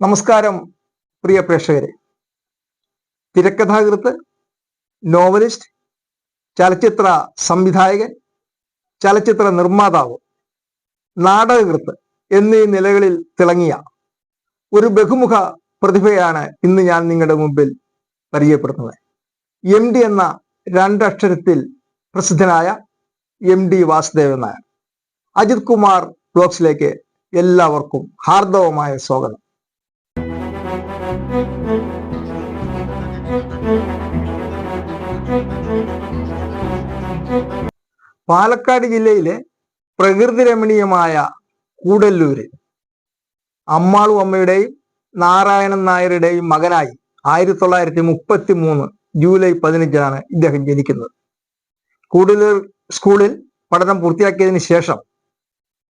നമസ്കാരം പ്രിയ പ്രേക്ഷകരെ. തിരക്കഥാകൃത്ത് നോവലിസ്റ്റ് ചലച്ചിത്ര സംവിധായകൻ ചലച്ചിത്ര നിർമ്മാതാവ് നാടകകൃത്ത് എന്നീ നിലകളിൽ തിളങ്ങിയ ഒരു ബഹുമുഖ പ്രതിഭയാണ് ഇന്ന് ഞാൻ നിങ്ങളുടെ മുമ്പിൽ പരിചയപ്പെടുത്തുന്നത്. എം ഡി എന്ന രണ്ടക്ഷരത്തിൽ പ്രസിദ്ധനായ എം ഡി വാസുദേവൻ നായർ. അജിത് കുമാർ ബ്ലോഗ്സിലേക്ക് എല്ലാവർക്കും ഹാർദവമായ സ്വാഗതം. പാലക്കാട് ജില്ലയിലെ പ്രകൃതി രമണീയമായ കൂടല്ലൂര്. അമ്മാളു അമ്മയുടെയും നാരായണൻ നായരുടെയും മകനായി ആയിരത്തി തൊള്ളായിരത്തി മുപ്പത്തി മൂന്ന് ജൂലൈ പതിനഞ്ചിനാണ് ഇദ്ദേഹം ജനിക്കുന്നത്. കൂടല്ലൂർ സ്കൂളിൽ പഠനം പൂർത്തിയാക്കിയതിന് ശേഷം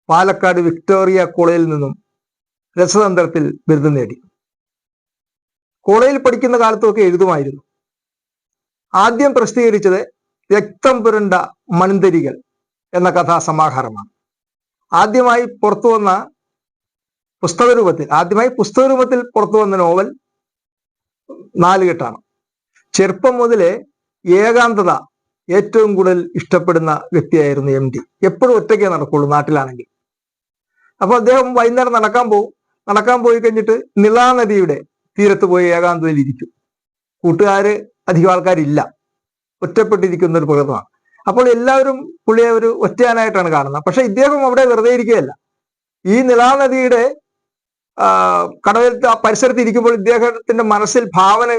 പാലക്കാട് വിക്ടോറിയ കോളേജിൽ നിന്നും രസതന്ത്രത്തിൽ ബിരുദം നേടി. കോളേജിൽ പഠിക്കുന്ന കാലത്തൊക്കെ എഴുതുമായിരുന്നു. ആദ്യം പ്രസിദ്ധീകരിച്ചത് രക്തം പുരണ്ട മൺതരികൾ എന്ന കഥാസമാഹാരമാണ്. ആദ്യമായി പുറത്തു വന്ന പുസ്തകരൂപത്തിൽ ആദ്യമായി പുസ്തകരൂപത്തിൽ പുറത്തു വന്ന നോവൽ നാലുകെട്ടാണ്. ചെറുപ്പം മുതലേ ഏകാന്തത ഏറ്റവും കൂടുതൽ ഇഷ്ടപ്പെടുന്ന വ്യക്തിയായിരുന്നു എം ഡി. എപ്പോഴും ഒറ്റയ്ക്കേ നടക്കുള്ളൂ നാട്ടിലാണെങ്കിൽ. അപ്പൊ അദ്ദേഹം വൈകുന്നേരം നടക്കാൻ പോകും നടക്കാൻ പോയി കഴിഞ്ഞിട്ട് നിളാനദിയുടെ തീരത്ത് പോയി ഏകാന്തതയിൽ ഇരിക്കും. കൂട്ടുകാര് അധികം ആൾക്കാരില്ല. ഒറ്റപ്പെട്ടിരിക്കുന്ന ഒരു പ്രകൃതമാണ്. അപ്പോൾ എല്ലാവരും പുള്ളിയെ ഒരു ഒറ്റയാനായിട്ടാണ് കാണുന്നത്. പക്ഷെ ഇദ്ദേഹം അവിടെ വെറുതെ ഇരിക്കുകയല്ല. ഈ നിളാനദിയുടെ കടവിൽ പരിസരത്ത് ഇരിക്കുമ്പോൾ ഇദ്ദേഹത്തിന്റെ മനസ്സിൽ ഭാവന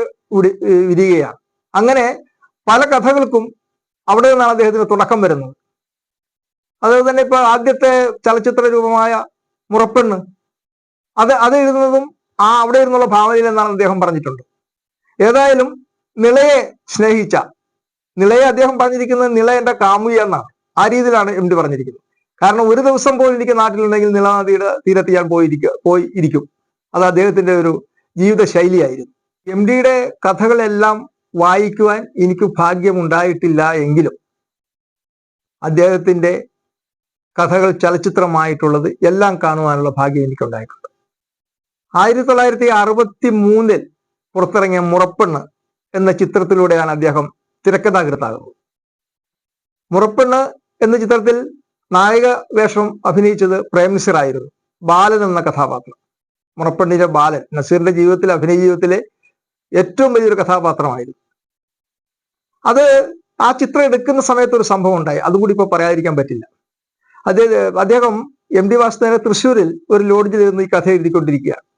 വിരിയുകയാണ്. അങ്ങനെ പല കഥകൾക്കും അവിടെ നിന്നാണ് അദ്ദേഹത്തിന് തുടക്കം വരുന്നത്. അതുപോലെ തന്നെ ഇപ്പൊ ആദ്യത്തെ ചലച്ചിത്ര രൂപമായ മുറപ്പെണ്ണ്. അത് അത് എഴുതുന്നതും ആ അവിടെ ഇരുന്നുള്ള ഭാവനയിൽ എന്നാണ് അദ്ദേഹം പറഞ്ഞിട്ടുണ്ട്. ഏതായാലും നിളയെ സ്നേഹിച്ച നിളയെ അദ്ദേഹം പറഞ്ഞിരിക്കുന്നത് നിള എന്റെ കാമുകി എന്നാണ്. ആ രീതിയിലാണ് എം ഡി പറഞ്ഞിരിക്കുന്നത്. കാരണം ഒരു ദിവസം പോലും എനിക്ക് നാട്ടിലുണ്ടെങ്കിൽ നിളനദിയുടെ തീരത്ത് ഞാൻ പോയിരിക്കുക പോയി ഇരിക്കും. അത് അദ്ദേഹത്തിന്റെ ഒരു ജീവിത ശൈലിയായിരുന്നു. എം ഡിയുടെ കഥകളെല്ലാം വായിക്കുവാൻ എനിക്ക് ഭാഗ്യമുണ്ടായിട്ടില്ല എങ്കിലും അദ്ദേഹത്തിന്റെ കഥകൾ ചലച്ചിത്രമായിട്ടുള്ളത് എല്ലാം കാണുവാനുള്ള ഭാഗ്യം എനിക്കുണ്ടായിട്ടുണ്ട്. ആയിരത്തി തൊള്ളായിരത്തി അറുപത്തി മൂന്നിൽ പുറത്തിറങ്ങിയ മുറപ്പെണ്ണ് എന്ന ചിത്രത്തിലൂടെയാണ് അദ്ദേഹം തിരക്കഥാകൃത്താകുന്നത്. മുറപ്പെണ്ണ് എന്ന ചിത്രത്തിൽ നായക വേഷം അഭിനയിച്ചത് പ്രേംനസീർ ആയിരുന്നു ബാലൻ എന്ന കഥാപാത്രം. മുറപ്പെണ്ണിലെ ബാലൻ നസീറിന്റെ ജീവിതത്തിൽ അഭിനയ ജീവിതത്തിലെ ഏറ്റവും വലിയൊരു കഥാപാത്രമായിരുന്നു. അത് ആ ചിത്രം എടുക്കുന്ന സമയത്ത് ഒരു സംഭവം ഉണ്ടായി. അതുകൂടി ഇപ്പൊ പറയാതിരിക്കാൻ പറ്റില്ല. അദ്ദേഹം അദ്ദേഹം എം ഡി വാസുദേവനെ തൃശ്ശൂരിൽ ഒരു ലോഡ്ജിൽ ഇരുന്ന് ഈ കഥ എഴുതിക്കൊണ്ടിരിക്കുകയാണ്.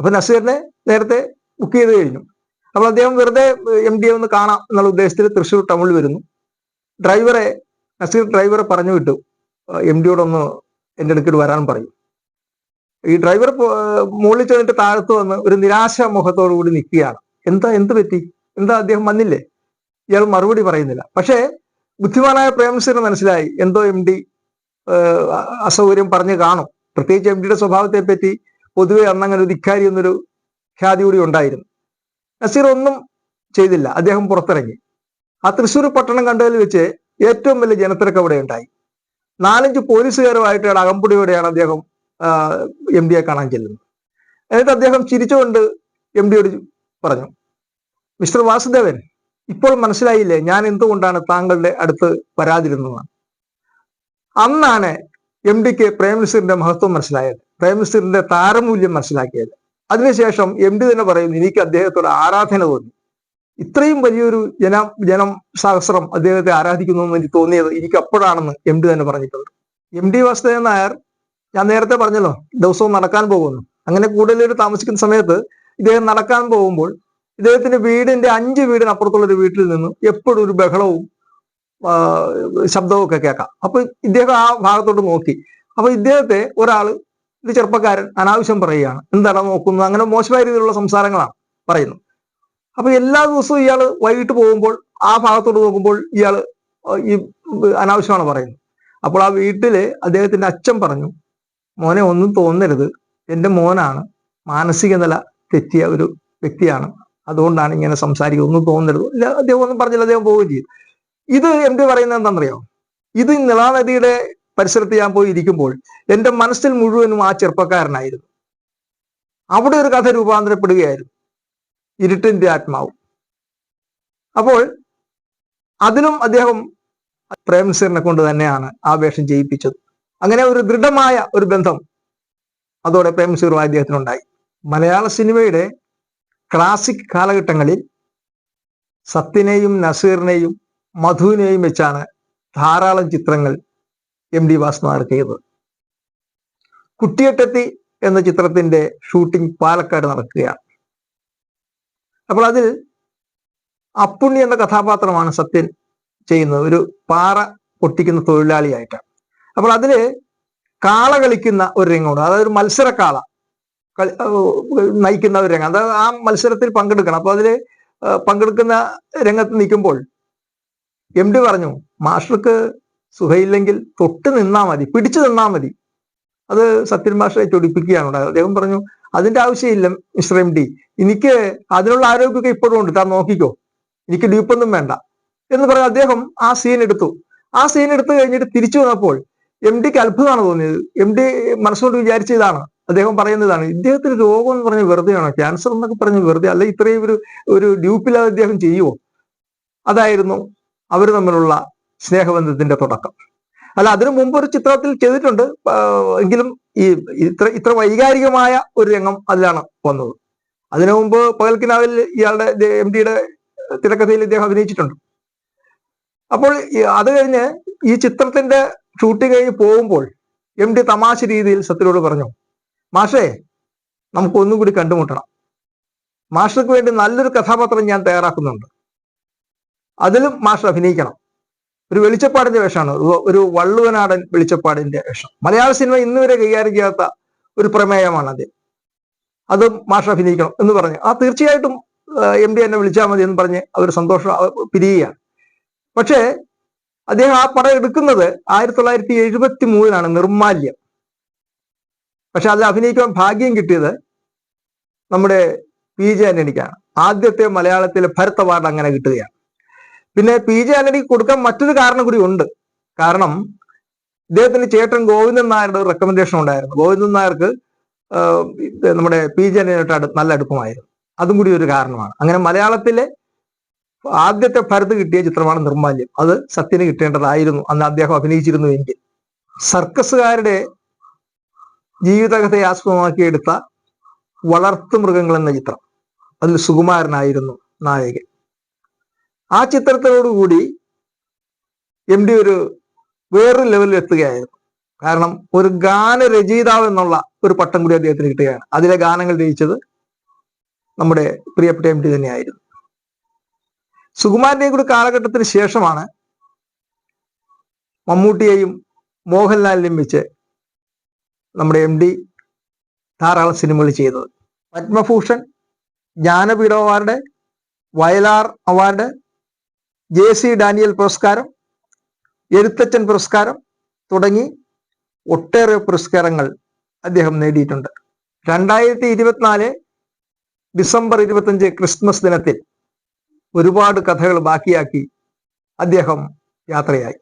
അപ്പൊ നസീറിനെ നേരത്തെ ബുക്ക് ചെയ്ത് കഴിഞ്ഞു. അപ്പോൾ അദ്ദേഹം വെറുതെ എം ഡി ഒന്ന് കാണാം എന്നുള്ള ഉദ്ദേശത്തിൽ തൃശ്ശൂർ ടൗണിൽ വരുന്നു. ഡ്രൈവറെ നസീർ ഡ്രൈവറെ പറഞ്ഞു വിട്ടു. എം ഡിയോടൊന്ന് എന്റെ അടുക്കൽ വരാൻ പറയും. ഈ ഡ്രൈവർ മുകളിൽ ചെന്നിട്ട് താഴത്ത് വന്ന് ഒരു നിരാശ മുഖത്തോടു കൂടി നിൽക്കുകയാണ്. എന്താ എന്ത് പറ്റി? എന്താ അദ്ദേഹം വന്നില്ലേ? ഇയാൾ മറുപടി പറയുന്നില്ല. പക്ഷേ ബുദ്ധിമാനായ പ്രേമസിന് മനസ്സിലായി. എന്തോ എം ഡി അസൗകര്യം പറഞ്ഞു കാണും. പ്രത്യേകിച്ച് എം ഡിയുടെ സ്വഭാവത്തെ പറ്റി പൊതുവെ അന്നങ്ങനെ ഒരു ധിക്കാരി എന്നൊരു ഖ്യാതി കൂടി ഉണ്ടായിരുന്നു. നസീർ ഒന്നും ചെയ്തില്ല. അദ്ദേഹം പുറത്തിറങ്ങി. ആ തൃശ്ശൂർ പട്ടണം കണ്ടതിൽ വെച്ച് ഏറ്റവും വലിയ ജനത്തിരക്ക് അവിടെ ഉണ്ടായി. നാലഞ്ച് പോലീസുകാരുമായിട്ടാണ് അകമ്പടിയോടെയാണ് അദ്ദേഹം എം ഡിയെ കാണാൻ ചെല്ലുന്നത്. എന്നിട്ട് അദ്ദേഹം ചിരിച്ചുകൊണ്ട് എം ഡിയോട് പറഞ്ഞു മിസ്റ്റർ വാസുദേവൻ ഇപ്പോൾ മനസ്സിലായില്ലേ ഞാൻ എന്തുകൊണ്ടാണ് താങ്കളുടെ അടുത്ത് വരാതിരുന്നത്? അന്നാണ് എം ഡിക്ക് പ്രേംനസീറിന്റെ മഹത്വം മനസ്സിലായത്. പ്രേംനസീറിന്റെ താരമൂല്യം മനസ്സിലാക്കിയത്. അതിനുശേഷം എം ഡി തന്നെ പറയുന്നു എനിക്ക് അദ്ദേഹത്തോട് ആരാധന തോന്നി. ഇത്രയും വലിയൊരു ജന ജനം സഹസ്രം അദ്ദേഹത്തെ ആരാധിക്കുന്നു എന്ന് എനിക്ക് തോന്നിയത് എനിക്ക് അപ്പോഴാണെന്ന് എം ഡി തന്നെ പറഞ്ഞിട്ടുണ്ട്. എം ഡി വാസുദേവൻ നായർ ഞാൻ നേരത്തെ പറഞ്ഞല്ലോ ദിവസവും നടക്കാൻ പോകുന്നു. അങ്ങനെ കൂടുതലൊരു താമസിക്കുന്ന സമയത്ത് ഇദ്ദേഹം നടക്കാൻ പോകുമ്പോൾ ഇദ്ദേഹത്തിന്റെ വീടിന്റെ അഞ്ച് വീടിനപ്പുറത്തുള്ള ഒരു വീട്ടിൽ നിന്നും എപ്പോഴും ഒരു ബഹളവും ശബ്ദവും ഒക്കെ കേൾക്കാം. അപ്പൊ ഇദ്ദേഹം ആ ഭാഗത്തോട്ട് നോക്കി. അപ്പൊ ഇദ്ദേഹത്തെ ഒരാൾ ഒരു ചെറുപ്പക്കാരൻ അനാവശ്യം പറയുകയാണ്. എന്താണ് നോക്കുന്നത്? അങ്ങനെ മോശമായ രീതിയിലുള്ള സംസാരങ്ങളാണ് പറയുന്നു അപ്പൊ എല്ലാ ദിവസവും ഇയാൾ വൈകിട്ട് പോകുമ്പോൾ ആ ഭാഗത്തോട്ട് നോക്കുമ്പോൾ ഇയാൾ ഈ അനാവശ്യമാണ് പറയുന്നത്. അപ്പോൾ ആ വീട്ടിൽ അദ്ദേഹത്തിന്റെ അച്ഛൻ പറഞ്ഞു മോനെ ഒന്നും തോന്നരുത്. എന്റെ മോനാണ് മാനസിക നില തെറ്റിയ ഒരു വ്യക്തിയാണ്. അതുകൊണ്ടാണ് ഇങ്ങനെ സംസാരിക്കുക ഒന്നും തോന്നരുത്. ഇല്ല അദ്ദേഹം ഒന്നും പറഞ്ഞില്ല. അദ്ദേഹം പോവുകയും ചെയ്തു. ഇത് എം ഡി പറയുന്നത് എന്താണെന്നറിയോ? ഇത് നിളാനദിയുടെ പരിസരത്ത് ഞാൻ പോയി ഇരിക്കുമ്പോൾ എന്റെ മനസ്സിൽ മുഴുവനും ആ ചെറുപ്പക്കാരനായിരുന്നു. അവിടെ ഒരു കഥ രൂപാന്തരപ്പെടുകയായിരുന്നു. ഇരുട്ടിന്റെ ആത്മാവ്. അപ്പോൾ അതിലും അദ്ദേഹം പ്രേംസീറിനെ കൊണ്ട് തന്നെയാണ് ആ വേഷം ചെയ്യിപ്പിച്ചത്. അങ്ങനെ ഒരു ദൃഢമായ ഒരു ബന്ധം അതോടെ പ്രേംനസീറുമായി അദ്ദേഹത്തിനുണ്ടായി. മലയാള സിനിമയുടെ ക്ലാസിക് കാലഘട്ടങ്ങളിൽ സത്യനെയും നസീറിനെയും മധുവിനെയും വെച്ചാണ് ധാരാളം ചിത്രങ്ങൾ എം ഡി വാസ്മാർ ചെയ്തത്. കുട്ടിയട്ടത്തി എന്ന ചിത്രത്തിന്റെ ഷൂട്ടിംഗ് പാലക്കാട് നടക്കുകയാണ്. അപ്പോൾ അതിൽ അപ്പുണ്ണി എന്ന കഥാപാത്രമാണ് സത്യൻ ചെയ്യുന്നത്. ഒരു പാറ പൊട്ടിക്കുന്ന തൊഴിലാളിയായിട്ടാണ്. അപ്പോൾ അതിൽ കാള കളിക്കുന്ന ഒരു രംഗമുണ്ട്. അതായത് ഒരു മത്സരക്കാള കളി നയിക്കുന്ന ഒരു രംഗം. അതായത് ആ മത്സരത്തിൽ പങ്കെടുക്കണം. അപ്പൊ അതിൽ പങ്കെടുക്കുന്ന രംഗത്ത് നിൽക്കുമ്പോൾ എം ഡി പറഞ്ഞു മാസ്റ്റർക്ക് സുഖയില്ലെങ്കിൽ തൊട്ട് നിന്നാ മതി പിടിച്ചു നിന്നാ മതി. അത് സത്യൻ ഭാഷയെ ചൊടിപ്പിക്കുകയാണ് ഉണ്ടായത് അദ്ദേഹം പറഞ്ഞു അതിന്റെ ആവശ്യമില്ല മിസ്റ്റർ എം ഡി. എനിക്ക് അതിനുള്ള ആരോഗ്യമൊക്കെ ഇപ്പോഴും ഉണ്ട്. താൻ നോക്കിക്കോ. എനിക്ക് ഡ്യൂപ്പൊന്നും വേണ്ട. എന്ന് പറഞ്ഞ് അദ്ദേഹം ആ സീൻ എടുത്തു. ആ സീൻ എടുത്തു കഴിഞ്ഞിട്ട് തിരിച്ചു വന്നപ്പോൾ എം ഡിക്ക് അത്ഭുതമാണ് തോന്നിയത്. എം ഡി മനസ്സുകൊണ്ട് വിചാരിച്ചതാണ് അദ്ദേഹം പറയുന്നതാണ് ഇദ്ദേഹത്തിന് രോഗം എന്ന് പറഞ്ഞ് വെറുതെയാണോ ക്യാൻസർ എന്നൊക്കെ പറഞ്ഞ് വെറുതെ അല്ലെ ഇത്രയും ഒരു ഒരു ഡ്യൂപ്പില്ലാതെ അദ്ദേഹം ചെയ്യുമോ അതായിരുന്നു അവർ തമ്മിലുള്ള സ്നേഹബന്ധത്തിന്റെ തുടക്കം. അല്ല അതിനു മുമ്പ് ഒരു ചിത്രത്തിൽ ചെയ്തിട്ടുണ്ട്. എങ്കിലും ഈ ഇത്ര ഇത്ര വൈകാരികമായ ഒരു രംഗം അതിലാണ് വന്നത്. അതിനു മുമ്പ് പകൽക്കിനാവിൽ ഇയാളുടെ എം ഡിയുടെ തിരക്കഥയിൽ ഇദ്ദേഹം അഭിനയിച്ചിട്ടുണ്ട്. അപ്പോൾ അത് കഴിഞ്ഞ് ഈ ചിത്രത്തിന്റെ ഷൂട്ടിംഗ് കഴിഞ്ഞ് പോകുമ്പോൾ എം ഡി തമാശ രീതിയിൽ സത്യനോട് പറഞ്ഞു മാഷേ നമുക്ക് ഒന്നും കൂടി കണ്ടുമുട്ടണം. മാഷർക്ക് വേണ്ടി നല്ലൊരു കഥാപാത്രം ഞാൻ തയ്യാറാക്കുന്നുണ്ട്. അതിലും മാഷ് അഭിനയിക്കണം. ഒരു വെളിച്ചപ്പാടിന്റെ വേഷമാണ്. ഒരു- വള്ളുവനാടൻ വെളിച്ചപ്പാടിന്റെ വേഷം. മലയാള സിനിമ ഇന്ന് വരെ കൈകാര്യം ചെയ്യാത്ത ഒരു പ്രമേയമാണ് അത്. അത് മാഷ അഭിനയിക്കണം എന്ന് പറഞ്ഞു. ആ തീർച്ചയായിട്ടും എം ഡി എന്നെ വിളിച്ചാൽ മതി എന്ന് പറഞ്ഞ് അവർ സന്തോഷം പിരിയുകയാണ്. പക്ഷേ അദ്ദേഹം ആ പടം എടുക്കുന്നത് ആയിരത്തി തൊള്ളായിരത്തി എഴുപത്തി മൂന്നിലാണ് നിർമാല്യം പക്ഷെ അതിൽ അഭിനയിക്കാൻ ഭാഗ്യം കിട്ടിയത് നമ്മുടെ പി ജെ ആന്റണിക്കാണ് ആദ്യത്തെ മലയാളത്തിലെ ഭരത് അവാർഡ് അങ്ങനെ കിട്ടുകയാണ്. പിന്നെ പി ജെ ആന്റണിക്ക് കൊടുക്കാൻ മറ്റൊരു കാരണം കൂടി ഉണ്ട്. കാരണം ഇദ്ദേഹത്തിന്റെ ചേട്ടൻ ഗോവിന്ദൻ നായരുടെ ഒരു റെക്കമെൻഡേഷൻ ഉണ്ടായിരുന്നു. ഗോവിന്ദൻ നായർക്ക് നമ്മുടെ പി ജെ ആന്റണിയായിട്ട് നല്ല അടുപ്പമായിരുന്നു. അതും കൂടി ഒരു കാരണമാണ്. അങ്ങനെ മലയാളത്തിലെ ആദ്യത്തെ ഭരത് കിട്ടിയ ചിത്രമാണ് നിർമാല്യം. അത് സത്യന് കിട്ടേണ്ടതായിരുന്നു. അന്ന് അദ്ദേഹം അഭിനയിച്ചിരുന്നു എങ്കിൽ. സർക്കസുകാരുടെ ജീവിതകഥയെ ആസ്പദമാക്കിയെടുത്ത വളർത്തു മൃഗങ്ങൾ എന്ന ചിത്രം. അതിൽ സുകുമാരനായിരുന്നു നായകൻ. ആ ചിത്രത്തോടുകൂടി എം ഡി ഒരു വേറൊരു ലെവലിൽ എത്തുകയായിരുന്നു. കാരണം ഒരു ഗാന ഗാനരചയിതാവ് എന്നുള്ള ഒരു പട്ടം കൂടി അദ്ദേഹത്തിന് കിട്ടുകയാണ്. അതിലെ ഗാനങ്ങൾ രചിച്ചത് നമ്മുടെ പ്രിയപ്പെട്ട എം ഡി തന്നെയായിരുന്നു. സുകുമാരന്റെയും കൂടി കാലഘട്ടത്തിന് ശേഷമാണ് മമ്മൂട്ടിയെയും മോഹൻലാലിനെയും വെച്ച് നമ്മുടെ എം ഡി ധാരാളം സിനിമകൾ ചെയ്തത്. Padma Bhushan Jnanpith award Vayalar award J C Daniel പുരസ്കാരം എഴുത്തച്ഛൻ പുരസ്കാരം തുടങ്ങി ഒട്ടേറെ പുരസ്കാരങ്ങൾ അദ്ദേഹം നേടിയിട്ടുണ്ട്. രണ്ടായിരത്തി ഇരുപത്തിനാല് ഡിസംബർ ഇരുപത്തഞ്ച് ക്രിസ്മസ് ദിനത്തിൽ ഒരുപാട് കഥകൾ ബാക്കിയാക്കി അദ്ദേഹം യാത്രയായി.